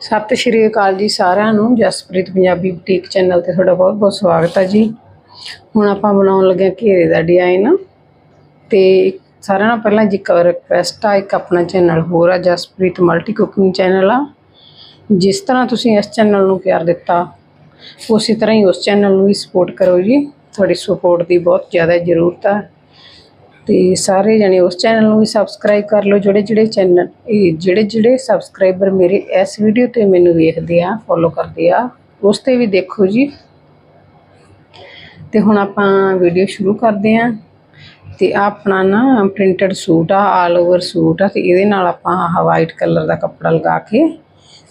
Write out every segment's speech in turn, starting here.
ਸਤਿ ਸ਼੍ਰੀ ਅਕਾਲ ਜੀ ਸਾਰਿਆਂ ਨੂੰ। ਜਸਪ੍ਰੀਤ ਪੰਜਾਬੀ ਬੁਟੀਕ ਚੈਨਲ ਤੇ ਤੁਹਾਡਾ ਬਹੁਤ ਬਹੁਤ ਸਵਾਗਤ ਹੈ ਜੀ। ਹੁਣ ਆਪਾਂ ਬਣਾਉਣ ਲੱਗੇ ਘੇਰੇ ਦਾ ਡਿਜ਼ਾਈਨ ਤੇ ਸਾਰਿਆਂ ਨਾਲ ਪਹਿਲਾਂ ਜੀ ਇੱਕ ਰਿਕਵੈਸਟ ਆ, ਇੱਕ ਆਪਣਾ ਚੈਨਲ ਹੋਰ ਆ, ਜਸਪ੍ਰੀਤ ਮਲਟੀ ਕੁਕਿੰਗ ਚੈਨਲ ਆ। ਜਿਸ ਤਰ੍ਹਾਂ ਤੁਸੀਂ ਇਸ ਚੈਨਲ ਨੂੰ ਪਿਆਰ ਦਿੱਤਾ, ਉਸੇ ਤਰ੍ਹਾਂ ਹੀ ਉਸ ਚੈਨਲ ਨੂੰ ਵੀ ਸਪੋਰਟ ਕਰੋ ਜੀ। ਤੁਹਾਡੀ ਸਪੋਰਟ ਦੀ ਬਹੁਤ ਜ਼ਿਆਦਾ ਜ਼ਰੂਰਤ ਆ। ਤੇ ਸਾਰੇ ਜਣੇ ਉਸ ਚੈਨਲ ਨੂੰ ਵੀ ਸਬਸਕ੍ਰਾਈਬ ਕਰ ਲਓ। ਜਿਹੜੇ ਜਿਹੜੇ ਚੈਨਲ ਇਹ ਜਿਹੜੇ ਜਿਹੜੇ ਸਬਸਕ੍ਰਾਈਬਰ ਮੇਰੇ ਇਸ ਵੀਡੀਓ ਤੇ ਮੈਨੂੰ ਵੇਖਦੇ ਆ ਫੋਲੋ ਕਰਦੇ ਆ, ਉਸ ਤੇ ਵੀ ਦੇਖੋ ਜੀ। ਤੇ ਹੁਣ ਆਪਾਂ ਵੀਡੀਓ ਸ਼ੁਰੂ ਕਰਦੇ ਆ। ਤੇ ਆਪਣਾ ਨਾ ਪ੍ਰਿੰਟਡ ਸੂਟ ਆ ਆਲ ਓਵਰ ਸੂਟ ਆ, ਤੇ ਇਹਦੇ ਨਾਲ ਆਪਾਂ ਆਹ ਵਾਈਟ ਕਲਰ ਦਾ ਕੱਪੜਾ ਲਗਾ ਕੇ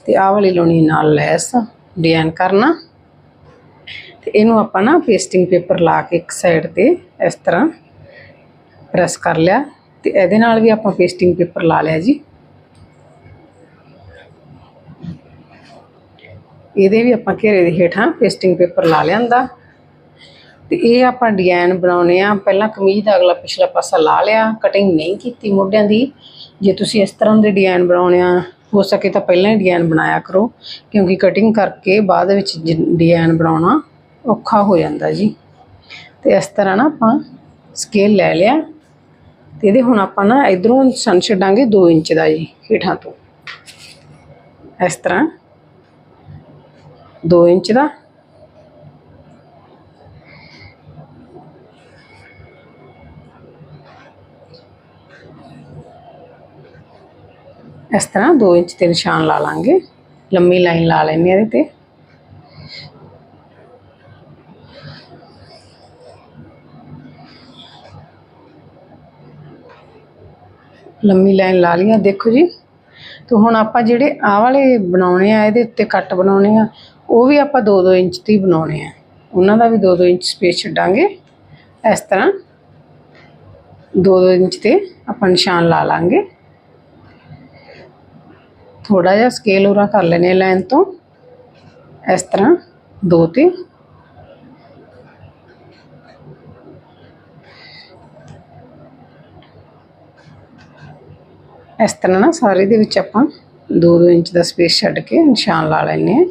ਤੇ ਆਹ ਵਾਲੀ ਲਾਉਣੀ ਨਾਲ ਲੈਸ ਡਿਜ਼ਾਈਨ ਕਰਨਾ। ਤੇ ਇਹਨੂੰ ਆਪਾਂ ਨਾ ਪੇਸਟਿੰਗ ਪੇਪਰ ਲਾ ਕੇ ਇੱਕ ਸਾਈਡ ਤੇ ਇਸ ਤਰ੍ਹਾਂ ਪ੍ਰੈਸ ਕਰ ਲਿਆ ਤੇ ਇਹਦੇ ਨਾਲ ਵੀ ਆਪਾਂ ਪੇਸਟਿੰਗ ਪੇਪਰ ਲਾ ਲਿਆ ਜੀ। ਇਹਦੇ ਵੀ ਆਪਾਂ ਘੇਰੇ ਦੇ ਹੇਠਾਂ ਪੇਸਟਿੰਗ ਪੇਪਰ ਲਾ ਲਿਆਂਦਾ ਤੇ ਇਹ ਆਪਾਂ ਡਿਜ਼ਾਈਨ ਬਣਾਉਨੇ ਆ। ਪਹਿਲਾਂ ਕਮੀਜ਼ ਦਾ ਅਗਲਾ ਪਿਛਲਾ ਪਾਸਾ ਲਾ ਲਿਆ। ਕਟਿੰਗ ਨਹੀਂ ਕੀਤੀ ਮੋਢਿਆਂ ਦੀ। ਜੇ ਤੁਸੀਂ ਇਸ ਤਰ੍ਹਾਂ ਦੇ ਡਿਜ਼ਾਈਨ ਬਣਾਉਣੇ ਆ, ਹੋ ਸਕੇ ਤਾਂ ਪਹਿਲਾਂ ਹੀ ਡਿਜ਼ਾਈਨ ਬਣਾਇਆ ਕਰੋ। ਕਿਉਂਕਿ ਕਟਿੰਗ ਕਰਕੇ ਬਾਅਦ ਵਿੱਚ ਡਿਜ਼ਾਈਨ ਬਣਾਉਣਾ ਔਖਾ ਹੋ ਜਾਂਦਾ ਜੀ। ਤੇ ਇਸ ਤਰ੍ਹਾਂ ਨਾ ਆਪਾਂ ਸਕੇਲ ਲੈ ਲਿਆ। ਤੇ ਇਹਦੇ ਹੁਣ ਆਪਾਂ ਨਾ ਇਧਰੋਂ ਸਨ ਛੱਡਾਂਗੇ 2 ਇੰਚ ਦਾ ਜੀ ਹੇਠਾਂ ਤੋਂ। ਇਸ ਤਰ੍ਹਾਂ। 2 ਇੰਚ ਦਾ। ਇਸ ਤਰ੍ਹਾਂ 2 ਇੰਚ ਤੇ ਨਿਸ਼ਾਨ ਲਾ ਲਾਂਗੇ। ਲੰਮੀ ਲਾਈਨ ਲਾ ਲੈਣੀ ਇਹਦੇ ਤੇ। ਲੰਮੀ ਲਾਈਨ ਲਾ ਲਈਆਂ, ਦੇਖੋ ਜੀ। ਤੇ ਹੁਣ ਆਪਾਂ ਜਿਹੜੇ ਆਹ ਵਾਲੇ ਬਣਾਉਣੇ ਆ, ਇਹਦੇ ਉੱਤੇ ਕੱਟ ਬਣਾਉਣੇ ਆ, ਉਹ ਵੀ ਆਪਾਂ 2-2 ਇੰਚ ਦੀ ਬਣਾਉਣੇ ਆ। ਉਹਨਾਂ ਦਾ ਵੀ 2-2 ਇੰਚ ਸਪੇਸ ਛੱਡਾਂਗੇ। ਇਸ ਤਰ੍ਹਾਂ 2-2 ਇੰਚ ਤੇ ਆਪਾਂ ਨਿਸ਼ਾਨ ਲਾ ਲਾਂਗੇ। ਥੋੜਾ ਜਿਹਾ ਸਕੇਲ ਉਰਾ ਕਰ ਲੈਣੇ ਲਾਈਨ ਤੋਂ। ਇਸ ਤਰ੍ਹਾਂ ਦੋ ਤੇ ਇਸ ਤਰ੍ਹਾਂ ਨਾ ਸਾਰੇ ਦੇ ਵਿੱਚ ਆਪਾਂ 2-2 ਇੰਚ ਦਾ ਸਪੇਸ ਛੱਡ ਕੇ ਨਿਸ਼ਾਨ ਲਾ ਲੈਣੇ ਆ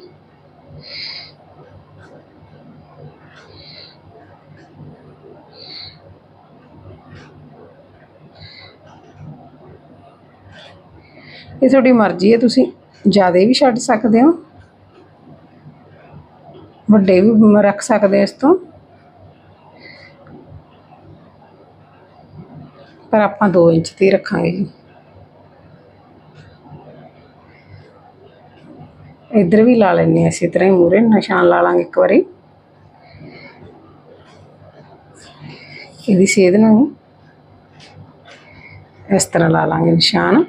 ਇਹ ਤੁਹਾਡੀ ਮਰਜ਼ੀ ਹੈ, ਤੁਸੀਂ ਜ਼ਿਆਦਾ ਵੀ ਛੱਡ ਸਕਦੇ ਹੋ। ਵੱਡੇ ਵੀ ਰੱਖ ਸਕਦੇ ਇਸ ਤੋਂ। ਪਰ ਆਪਾਂ 2 ਇੰਚ ਤੇ ਹੀ ਰੱਖਾਂਗੇ ਜੀ। ਇੱਧਰ ਵੀ ਲਾ ਲੈਣੇ ਆ ਇਸੇ ਤਰ੍ਹਾਂ ਹੀ ਮੂਰੇ ਨਿਸ਼ਾਨ ਲਾ ਲਾਂਗੇ ਇੱਕ ਵਾਰੀ ਇਹਦੀ ਸੇਧ ਨੂੰ ਇਸ ਤਰ੍ਹਾਂ ਲਾ ਲਾਂਗੇ ਨਿਸ਼ਾਨ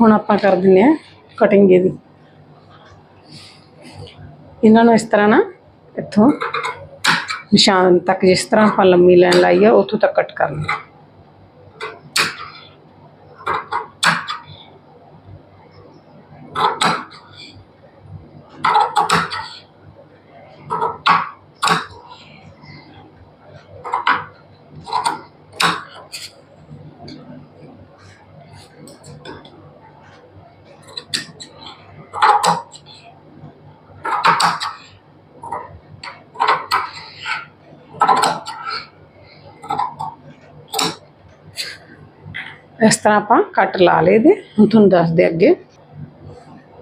ਹੁਣ ਆਪਾਂ ਕਰ ਦਿੰਨੇ ਆ ਕਟਿੰਗ ਇਹਦੀ ਇਹਨਾਂ ਨੂੰ ਇਸ ਤਰ੍ਹਾਂ ਨਾ ਇੱਥੋਂ ਨਿਸ਼ਾਨ ਤੱਕ ਜਿਸ ਤਰ੍ਹਾਂ ਆਪਾਂ ਲੰਮੀ ਲਾਈਨ ਲਾਈ ਆ ਉੱਥੋਂ ਤੱਕ ਕੱਟ ਕਰਨਾ। ਇਸ ਤਰ੍ਹਾਂ ਆਪਾਂ ਕੱਟ ਲਾ ਲਏ ਦੇ ਹੁਣ ਤੁਹਾਨੂੰ ਦੱਸਦੇ ਅੱਗੇ।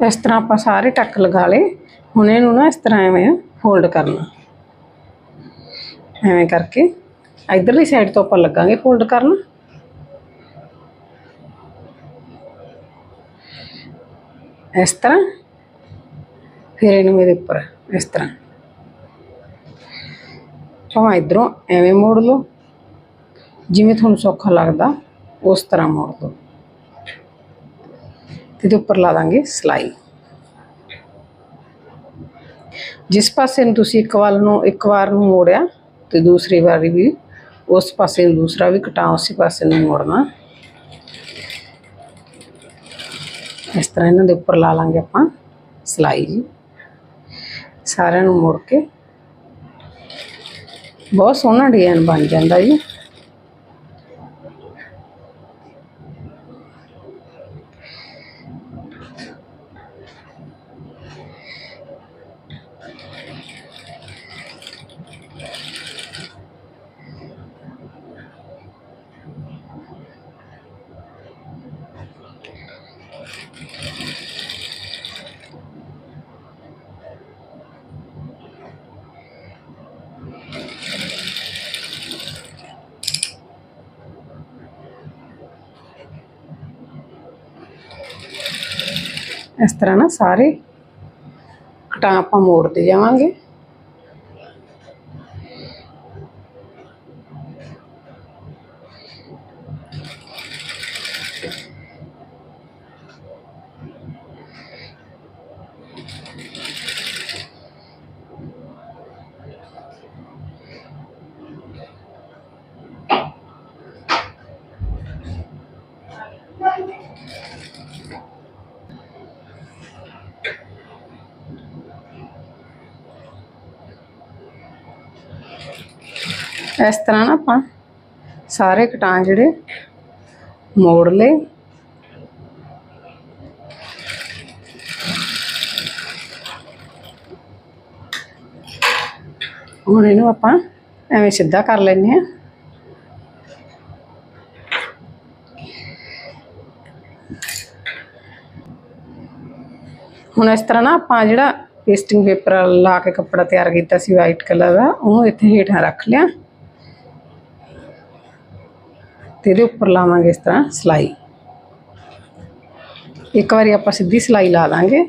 ਇਸ ਤਰ੍ਹਾਂ ਆਪਾਂ ਸਾਰੇ ਟੱਕ ਲਗਾ ਲਏ। ਹੁਣ ਇਹਨੂੰ ਨਾ ਇਸ ਤਰ੍ਹਾਂ ਐਵੇਂ ਫੋਲਡ ਕਰਨਾ। ਐਵੇਂ ਕਰਕੇ ਇਧਰਲੀ ਸਾਈਡ ਤੋਂ ਆਪਾਂ ਲੱਗਾਂਗੇ ਫੋਲਡ ਕਰਨ। ਇਸ ਤਰ੍ਹਾਂ। ਫਿਰ ਇਹਨੂੰ ਇਹਦੇ ਉੱਪਰ ਇਸ ਤਰ੍ਹਾਂ। ਭਾਵੇਂ ਇਧਰੋਂ ਐਵੇਂ ਮੋੜ ਲਓ। ਜਿਵੇਂ ਤੁਹਾਨੂੰ ਸੌਖਾ ਲੱਗਦਾ। ਉਸ ਤਰ੍ਹਾਂ ਮੋੜ ਦੋ। ਤੇ ਇਹਦੇ ਉੱਪਰ ਲਾ ਦਾਂਗੇ ਸਲਾਈ। ਜਿਸ ਪਾਸੇ ਨੂੰ ਤੁਸੀਂ ਇੱਕ ਵਾਰ ਨੂੰ ਇੱਕ ਵਾਰ ਨੂੰ ਮੋੜਿਆ ਤੇ ਦੂਸਰੀ ਵਾਰੀ ਵੀ ਉਸ ਪਾਸੇ ਨੂੰ ਦੂਸਰਾ ਵੀ ਕਟਾ, ਉਸੇ ਪਾਸੇ ਨੂੰ ਮੋੜਨਾ। ਇਸ ਤਰ੍ਹਾਂ ਇਹਨਾਂ ਦੇ ਉੱਪਰ ਲਾ ਲਾਂਗੇ ਆਪਾਂ ਸਲਾਈ ਜੀ। ਸਾਰਿਆਂ ਨੂੰ ਮੋੜ ਕੇ। ਬਹੁਤ ਸੋਹਣਾ ਡਿਜ਼ਾਈਨ ਬਣ ਜਾਂਦਾ ਜੀ। ਇਸ ਤਰ੍ਹਾਂ ਨਾ ਸਾਰੇ ਕਟਾਂ ਆਪਾਂ ਮੋੜਦੇ ਜਾਵਾਂਗੇ। ਇਸ ਤਰ੍ਹਾਂ ਨਾ ਆਪਾਂ ਸਾਰੇ ਕਟਾਂ ਜਿਹੜੇ ਮੋੜ ਲਏ। ਹੁਣ ਇਹਨੂੰ ਆਪਾਂ ਐਵੇਂ ਸਿੱਧਾ ਕਰ ਲੈਂਦੇ ਆ ਹੁਣ ਇਸ ਤਰ੍ਹਾਂ ਨਾ ਆਪਾਂ ਜਿਹੜਾ ਪੇਸਟਿੰਗ ਪੇਪਰ ਲਾ ਕੇ ਕੱਪੜਾ ਤਿਆਰ ਕੀਤਾ ਸੀ ਵਾਈਟ ਕਲਰ ਦਾ, ਉਹਨੂੰ ਇੱਥੇ ਹੇਠਾਂ ਰੱਖ ਲਿਆ। ਤੇ ਇਹਦੇ ਉੱਪਰ ਲਾਵਾਂਗੇ ਇਸ ਤਰ੍ਹਾਂ ਸਲਾਈ। ਇੱਕ ਵਾਰੀ ਆਪਾਂ ਸਿੱਧੀ ਸਲਾਈ ਲਾ ਦਾਂਗੇ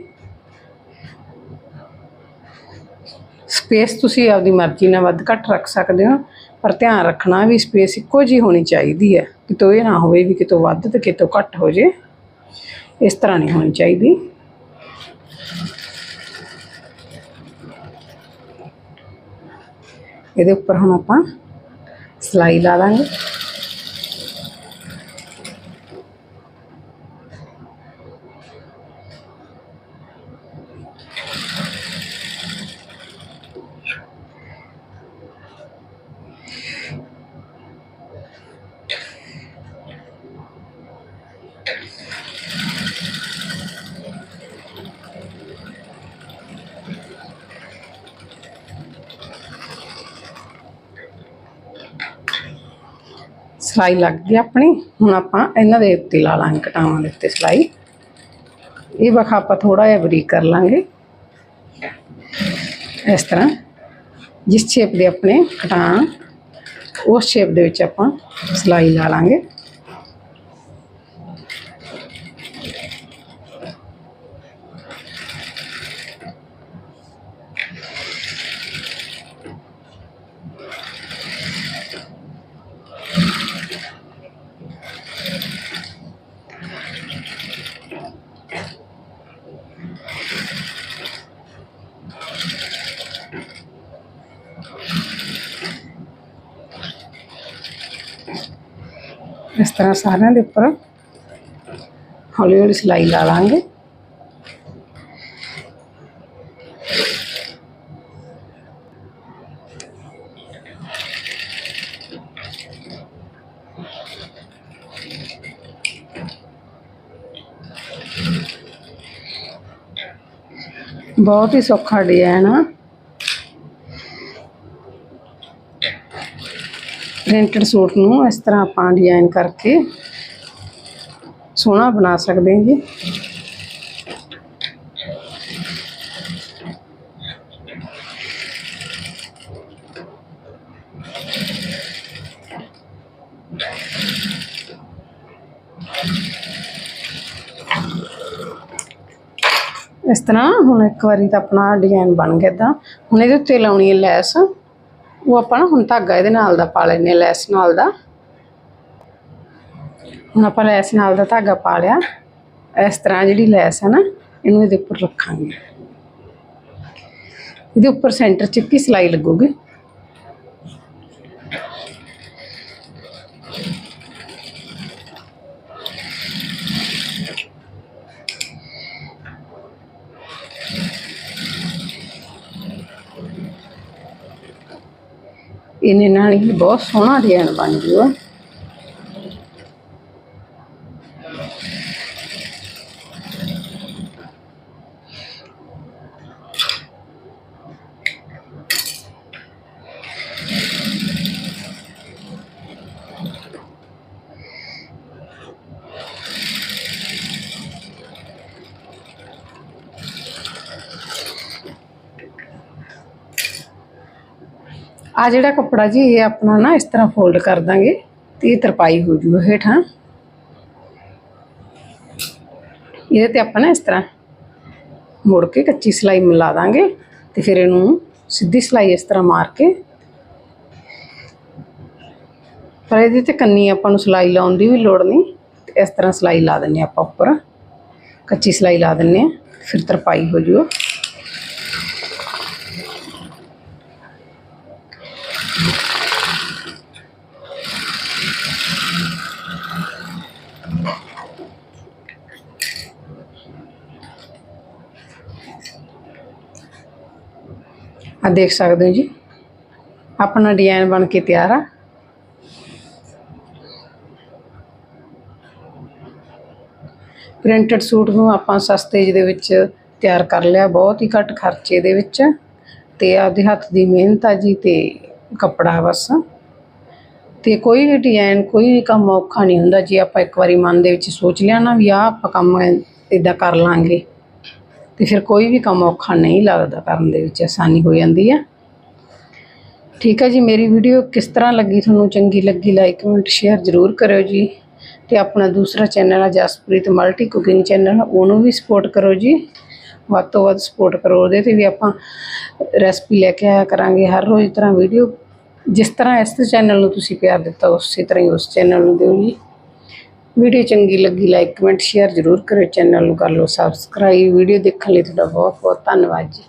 ਸਪੇਸ ਤੁਸੀਂ ਆਪਦੀ ਮਰਜ਼ੀ ਨਾਲ ਵੱਧ ਘੱਟ ਰੱਖ ਸਕਦੇ ਹੋ, ਪਰ ਧਿਆਨ ਰੱਖਣਾ ਵੀ ਸਪੇਸ ਇੱਕੋ ਜੀ ਹੋਣੀ ਚਾਹੀਦੀ ਹੈ। ਕਿਤੋਂ ਇਹ ਨਾ ਹੋਵੇ ਵੀ ਕਿਤੋਂ ਵੱਧ ਤੇ ਕਿਤੋਂ ਘੱਟ ਹੋ ਜੇ। ਇਸ ਤਰ੍ਹਾਂ ਨਹੀਂ ਹੋਣੀ ਚਾਹੀਦੀ। ਇਹਦੇ ਉੱਪਰ ਹੁਣ ਆਪਾਂ ਸਲਾਈ ਲਾ ਦਾਂਗੇ ਸਲਾਈ ਲੱਗ ਗਈ ਆਪਣੀ। ਹੁਣ ਆਪਾਂ ਇਹਨਾਂ ਦੇ ਉੱਤੇ ਲਾ ਲਾਂਗੇ, ਕਟਾਵਾਂ ਦੇ ਉੱਤੇ ਸਲਾਈ। ਇਹ ਵਖਾ ਆਪਾਂ ਥੋੜਾ ਜਿਹਾ ਬਰੀਕ ਕਰ ਲਾਂਗੇ। ਇਸ ਤਰ੍ਹਾਂ, ਜਿਸ ਸ਼ੇਪ ਦੇ ਆਪਣੇ ਕਟਾਂ ਉਸ ਸ਼ੇਪ ਦੇ ਵਿੱਚ ਆਪਾਂ ਸਲਾਈ ਲਾ ਲਾਂਗੇ। ਇਸ ਤਰ੍ਹਾਂ ਸਾਰਿਆਂ ਦੇ ਉੱਪਰ ਹੌਲੀ ਹੌਲੀ ਸਿਲਾਈ ਲਾ ਲਾਂਗੇ। ਬਹੁਤ ਹੀ ਸੌਖਾ ਡਿਜ਼ਾਈਨ ਆ। ਪ੍ਰਿੰਟਡ ਸੂਟ ਨੂੰ ਇਸ ਤਰ੍ਹਾਂ ਆਪਾਂ ਡਿਜ਼ਾਈਨ ਕਰਕੇ ਸੋਹਣਾ ਬਣਾ ਸਕਦੇ ਹਾਂ ਜੀ। ਇਸ ਤਰ੍ਹਾਂ ਹੁਣ ਇੱਕ ਵਾਰੀ ਤਾਂ ਆਪਣਾ ਡਿਜ਼ਾਈਨ ਬਣ ਗਿਆ ਤਾਂ ਹੁਣ ਇਹਦੇ ਉੱਤੇ ਲਾਉਣੀ ਹੈ ਲੈਸ। ਉਹ ਆਪਾਂ ਨਾ ਹੁਣ ਧਾਗਾ ਇਹਦੇ ਨਾਲ ਦਾ ਪਾ ਲੈਨੇ ਲੈਸ ਨਾਲ ਦਾ। ਹੁਣ ਆਪਾਂ ਲੈਸ ਨਾਲ ਦਾ ਧਾਗਾ ਪਾ ਲਿਆ। ਇਸ ਤਰ੍ਹਾਂ ਜਿਹੜੀ ਲੈਸ ਹੈ ਨਾ, ਇਹਨੂੰ ਇਹਦੇ ਉੱਪਰ ਰੱਖਾਂਗੇ। ਇਹਦੇ ਉੱਪਰ ਸੈਂਟਰ 'ਚ ਕੀ ਸਿਲਾਈ ਲੱਗੂਗੀ। ਇਹਨੇ ਨਾਲ ਹੀ ਬਹੁਤ ਸੋਹਣਾ ਡਿਜ਼ਾਈਨ ਬਣ ਜੂਗਾ। ਆ ਜਿਹੜਾ ਕੱਪੜਾ ਜੀ, ਇਹ ਆਪਣਾ ਨਾ ਇਸ ਤਰ੍ਹਾਂ ਫੋਲਡ ਕਰ ਦਾਂਗੇ ਤੇ ਇਹ ਤਰਪਾਈ ਹੋ ਜੂਗਾ ਹੇਠਾਂ ਇਹਦੇ ਤੇ ਆਪਾਂ ਨਾ ਇਸ ਤਰ੍ਹਾਂ ਮੁੜ ਕੇ ਕੱਚੀ ਸਲਾਈ ਮਿਲਾ ਦਾਂਗੇ ਤੇ ਫਿਰ ਇਹਨੂੰ ਸਿੱਧੀ ਸਲਾਈ ਇਸ ਤਰ੍ਹਾਂ ਮਾਰ ਕੇ ਪਰ ਇਹਦੇ ਤੇ ਕੰਨੀ ਆਪਾਂ ਨੂੰ ਸਲਾਈ ਲਾਉਣ ਦੀ ਵੀ ਲੋੜ ਨਹੀਂ, ਤੇ ਇਸ ਤਰ੍ਹਾਂ ਸਲਾਈ ਲਾ ਦਿੰਨੇ ਆਪਾਂ ਉੱਪਰ। ਕੱਚੀ ਸਲਾਈ ਲਾ ਦਿੰਨੇ ਆ, ਫਿਰ ਤਰਪਾਈ ਹੋ ਜੂ ਆ ਦੇਖ ਸਕਦੇ ਹੋ ਜੀ। ਆਪਣਾ ਡਿਜ਼ਾਈਨ ਬਣ ਕੇ ਤਿਆਰ ਆ। ਪ੍ਰਿੰਟਡ ਸੂਟ ਨੂੰ ਆਪਾਂ ਸਸਤੇ ਜਿਹੇ ਦੇ ਵਿੱਚ ਤਿਆਰ ਕਰ ਲਿਆ, ਬਹੁਤ ਹੀ ਘੱਟ ਖਰਚੇ ਦੇ ਵਿੱਚ। ਤੇ ਆਪਦੇ ਹੱਥ ਦੀ ਮਿਹਨਤ ਆ ਜੀ ਤੇ ਕੱਪੜਾ ਬਸ। ਤੇ ਕੋਈ ਵੀ ਡਿਜ਼ਾਈਨ ਕੋਈ ਵੀ ਕੰਮ ਔਖਾ ਨਹੀਂ ਹੁੰਦਾ। ਜੇ ਆਪਾਂ ਇੱਕ ਵਾਰੀ ਮਨ ਦੇ ਵਿੱਚ ਸੋਚ ਲਿਆ ਨਾ ਵੀ ਆਹ ਆਪਾਂ ਕੰਮ ਇਦਾਂ ਕਰ ਲਾਂਗੇ। ਤੇ ਫਿਰ ਕੋਈ ਵੀ ਕੰਮ ਔਖਾ ਨਹੀਂ ਲੱਗਦਾ ਕਰਨ ਦੇ ਵਿੱਚ, ਆਸਾਨੀ ਹੋ ਜਾਂਦੀ ਆ ਠੀਕ ਹੈ ਜੀ, ਮੇਰੀ ਵੀਡੀਓ ਕਿਸ ਤਰ੍ਹਾਂ ਲੱਗੀ ਤੁਹਾਨੂੰ? ਚੰਗੀ ਲੱਗੀ ਲਾਈਕ ਕਮੈਂਟ ਸ਼ੇਅਰ ਜ਼ਰੂਰ ਕਰਿਓ ਜੀ। ਤੇ ਆਪਣਾ ਦੂਸਰਾ ਚੈਨਲ ਆ ਜਸਪ੍ਰੀਤ ਮਲਟੀ ਕੁਕਿੰਗ ਚੈਨਲ ਉਹਨੂੰ ਵੀ ਸਪੋਰਟ ਕਰੋ ਜੀ। ਵੱਧ ਤੋਂ ਵੱਧ ਸਪੋਰਟ ਕਰੋ ਉਹਦੇ ਤੇ ਵੀ ਆਪਾਂ ਰੈਸਪੀ ਲੈ ਕੇ ਆਇਆ ਕਰਾਂਗੇ ਹਰ ਰੋਜ਼ ਤਰ੍ਹਾਂ ਵੀਡੀਓ। ਜਿਸ ਤਰ੍ਹਾਂ ਇਸ ਚੈਨਲ ਨੂੰ ਤੁਸੀਂ ਪਿਆਰ ਦਿੱਤਾ, ਉਸੇ ਤਰ੍ਹਾਂ ਹੀ ਉਸ ਚੈਨਲ ਨੂੰ ਦਿਓ ਜੀ। ਵੀਡੀਓ ਚੰਗੀ ਲੱਗੀ ਲਾਈਕ ਕਮੈਂਟ ਸ਼ੇਅਰ ਜ਼ਰੂਰ ਕਰਿਓ ਚੈਨਲ ਨੂੰ ਕਰ ਲਓ ਸਬਸਕ੍ਰਾਈਬ ਵੀਡੀਓ ਦੇਖਣ ਲਈ ਤੁਹਾਡਾ ਬਹੁਤ ਬਹੁਤ ਧੰਨਵਾਦ ਜੀ।